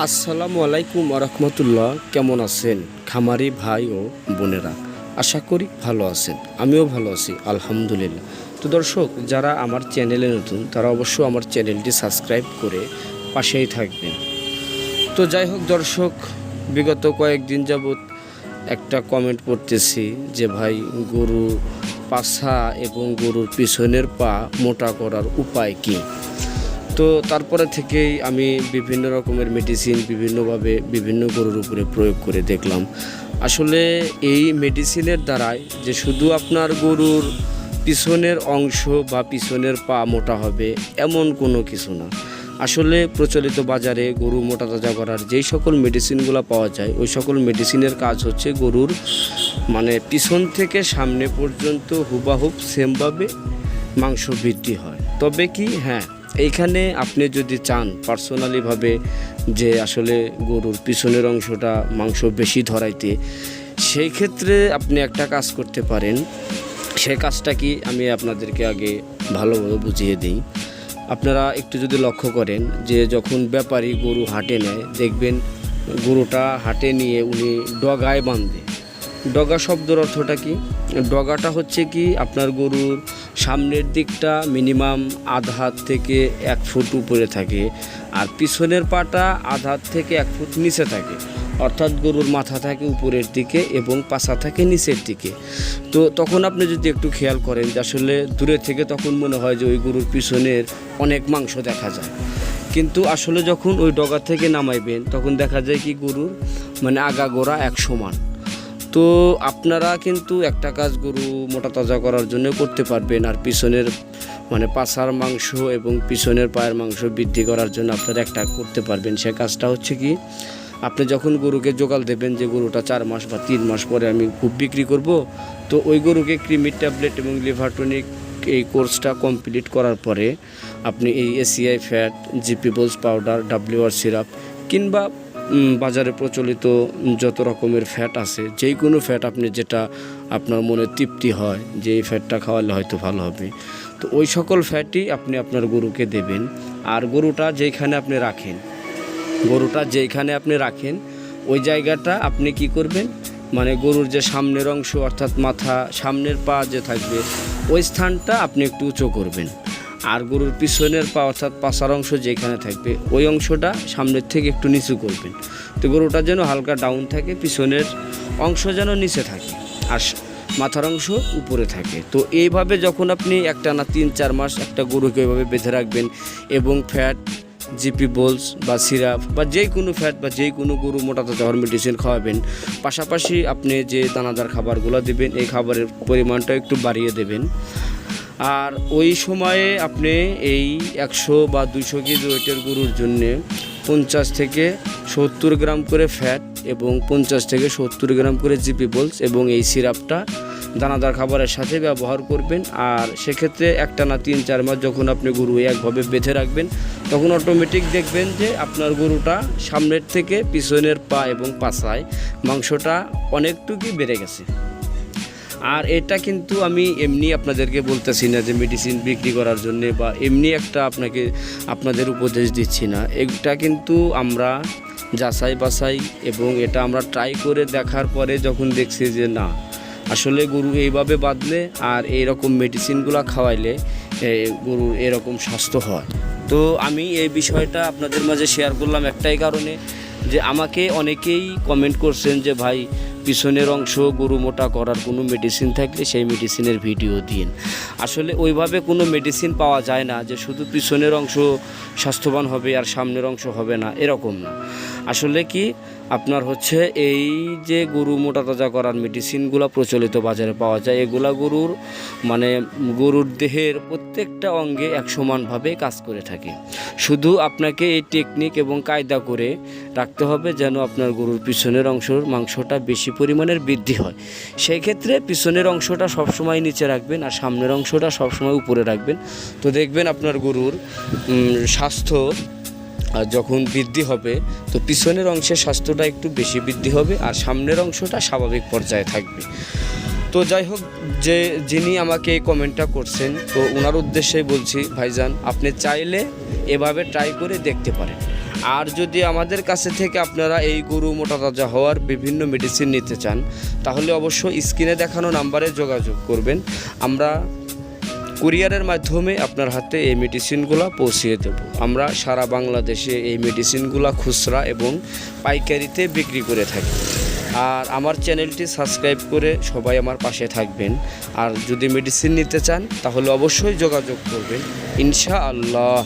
আসসালামু আলাইকুম রহমতুল্লাহ। কেমন আছেন? খামারি ভাই ও বোনেরা, আশা করি ভালো আছেন। আমিও ভালো আছি, আলহামদুলিল্লাহ। তো দর্শক, যারা আমার চ্যানেলে নতুন, তারা অবশ্য আমার চ্যানেলটি সাবস্ক্রাইব করে পাশেই থাকবেন। তো যাই হোক দর্শক, বিগত কয়েকদিন যাবৎ একটা কমেন্ট পড়তেছি যে ভাই, গরু পাছা এবং গরুর পিছনের পা মোটা করার উপায় কী? তো তারপরে থেকেই আমি বিভিন্ন রকমের মেডিসিন বিভিন্নভাবে বিভিন্ন গরুর উপরে প্রয়োগ করে দেখলাম। আসলে এই মেডিসিনের দ্বারাই যে শুধু আপনার গরুর পিছনের অংশ বা পিছনের পা মোটা হবে এমন কোনো কিছু না। আসলে প্রচলিত বাজারে গরু মোটা তাজা করার যেই সকল মেডিসিনগুলো পাওয়া যায়, ওই সকল মেডিসিনের কাজ হচ্ছে গরুর মানে পিছন থেকে সামনে পর্যন্ত হুবাহুব সেমভাবে মাংস বৃদ্ধি হয়। তবে কি? হ্যাঁ এইখানে আপনি যদি চান পার্সোনালিভাবে যে আসলে গরুর পিছনের অংশটা মাংস বেশি ধরাইতে, সেই ক্ষেত্রে আপনি একটা কাজ করতে পারেন। সে কাজটা কি আমি আপনাদেরকে আগে ভালোভাবে বুঝিয়ে দিই। আপনারা একটু যদি লক্ষ্য করেন যে যখন ব্যাপারী গরু হাটে নেয়, দেখবেন গরুটা হাটে নিয়ে উনি ডগায় বাঁধে। ডগা শব্দের অর্থটা কি? ডগাটা হচ্ছে কি আপনার গরুর সামনের দিকটা মিনিমাম আধা হাত থেকে এক ফুট উপরে থাকে আর পিছনের পাটা আধা হাত থেকে এক ফুট নিচে থাকে। অর্থাৎ গরুর মাথা থাকে উপরের দিকে এবং পাছা থাকে নিচের দিকে। তো তখন আপনি যদি একটু খেয়াল করেন যে আসলে দূরে থেকে তখন মনে হয় যে ওই গরুর পিছনের অনেক মাংস দেখা যায়। কিন্তু আসলে যখন ওই ডগা থেকে নামাইবেন তখন দেখা যায় কি গরুর মানে আগা গোড়া এক সমান। তো আপনারা কিন্তু একটা কাজ গরু মোটা তাজা করার জন্য করতে পারবেন আর পিছনের মানে পাছার মাংস এবং পিছনের পায়ের মাংস বৃদ্ধি করার জন্য আপনারা একটা করতে পারবেন। সে কাজটা হচ্ছে কি, আপনি যখন গরুকে জোগাল দেবেন যে গরুটা চার মাস বা তিন মাস পরে আমি খুব বিক্রি করব, তো ওই গরুকে ক্রিমির ট্যাবলেট এবং লিভারটনিক এই কোর্সটা কমপ্লিট করার পরে আপনি এই ACI fat, GP bowls powder, WR syrup কিংবা বাজারে প্রচলিত যত রকমের ফ্যাট আছে যেই কোনো ফ্যাট আপনি যেটা আপনার মনে তৃপ্তি হয় যে এই ফ্যাটটা খাওয়ালে হয়তো ভালো হবে। তো ওই সকল ফ্যাটই আপনি আপনার গরুকে দেবেন। আর গরুটা যেইখানে আপনি রাখেন, গরুটা যেইখানে আপনি রাখেন, ওই জায়গাটা আপনি কি করবেন? মানে গরুর যে সামনের অংশ অর্থাৎ মাথা, সামনের পা যে থাকবে, ওই স্থানটা আপনি একটু উঁচু করবেন। আর গরুর পিছনের পা অর্থাৎ পাশার অংশ যেখানে থাকবে, ওই অংশটা সামনের থেকে একটু নিচু করবেন। তো গরুটা যেন হালকা ডাউন থাকে, পিছনের অংশ যেন নিচে থাকে আর মাথার অংশ উপরে থাকে। তো এইভাবে যখন আপনি একটা না তিন চার মাস একটা গরুকে এইভাবে বেঁধে রাখবেন এবং ফ্যাট জিপি বোলস বা সিরাপ বা যে কোনো ফ্যাট বা যে কোনো গরু মোটা তাজা হওয়ার মেডিসিন খাওয়াবেন, পাশাপাশি আপনি যে দানাদার খাবারগুলো দেবেন, এই খাবারের পরিমাণটা একটু বাড়িয়ে দেবেন। আর ওই সময়ে আপনি এই একশো বা দুশো কেজি ওয়েটের গরুর জন্যে পঞ্চাশ থেকে সত্তর গ্রাম করে ফ্যাট এবং পঞ্চাশ থেকে সত্তর গ্রাম করে জিপি বলস এবং এই সিরাপটা দানাদার খাবারের সাথে ব্যবহার করবেন। আর সেক্ষেত্রে একটা না তিন চার মাস যখন আপনি গরু একভাবে বেঁধে রাখবেন, তখন অটোমেটিক দেখবেন যে আপনার গরুটা সামনের থেকে পিছনের পা এবং পাছায় মাংসটা অনেকটুকুই বেড়ে গেছে। আর এটা কিন্তু আমি এমনি আপনাদেরকে বলতেছি না যে মেডিসিন বিক্রি করার জন্য বা এমনি একটা আপনাকে আপনাদের উপদেশ দিচ্ছি না। এটা কিন্তু আমরা যাচাই বাছাই এবং এটা আমরা ট্রাই করে দেখার পরে যখন দেখছি যে না আসলে গরু এইভাবে বাঁধলে আর এইরকম মেডিসিনগুলো খাওয়াইলে এ, গরুর এরকম স্বাস্থ্য হয়। তো আমি এই বিষয়টা আপনাদের মাঝে শেয়ার করলাম একটাই কারণে। যে আমাকে অনেকেই কমেন্ট করছেন যে, ভাই, পিছনের অংশ গরু মোটা করার কোনো মেডিসিন থাকলে সেই মেডিসিনের ভিডিও দিন। আসলে ওইভাবে কোনো মেডিসিন পাওয়া যায় না যে, শুধু পিছনের অংশ স্বাস্থ্যবান হবে আর সামনের অংশ হবে না, এরকম না। আসলে কি আপনার হচ্ছে এই যে গরু মোটা তাজা করার মেডিসিনগুলো প্রচলিত বাজারে পাওয়া যায়, এগুলা গরুর মানে গরুর দেহের প্রত্যেকটা অঙ্গে এক সমানভাবে কাজ করে থাকে। শুধু আপনাকে এই টেকনিক এবং কায়দা করে রাখতে হবে যেন আপনার গরুর পিছনের অংশের মাংসটা বেশি পরিমাণের বৃদ্ধি হয়। সেই ক্ষেত্রে পিছনের অংশটা সবসময় নিচে রাখবেন আর সামনের অংশটা সবসময় উপরে রাখবেন। তো দেখবেন আপনার গরুর স্বাস্থ্য আর যখন বৃদ্ধি হবে, তো পিছনের অংশের স্বাস্থ্যটা একটু বেশি বৃদ্ধি হবে আর সামনের অংশটা স্বাভাবিক পর্যায়ে থাকবে। তো যাই হোক, যে যিনি আমাকে এই কমেন্টটা করছেন, তো ওনার উদ্দেশ্যেই বলছি, ভাইজান, আপনি চাইলে এভাবে ট্রাই করে দেখতে পারেন। আর যদি আমাদের কাছে থেকে আপনারা এই গরু মোটা তাজা হওয়ার বিভিন্ন মেডিসিন নিতে চান, তাহলে অবশ্যই স্ক্রিনে দেখানো নাম্বারে যোগাযোগ করবেন। আমরা কুরিয়ারের মাধ্যমে আপনার হাতে এই মেডিসিনগুলো পৌঁছিয়ে দেব। আমরা সারা বাংলাদেশে এই মেডিসিনগুলো খুচরা এবং পাইকারিতে বিক্রি করে থাকি। আর আমার চ্যানেলটি সাবস্ক্রাইব করে সবাই আমার পাশে থাকবেন। আর যদি মেডিসিন নিতে চান, তাহলে অবশ্যই যোগাযোগ করবেন। ইনশা আল্লাহ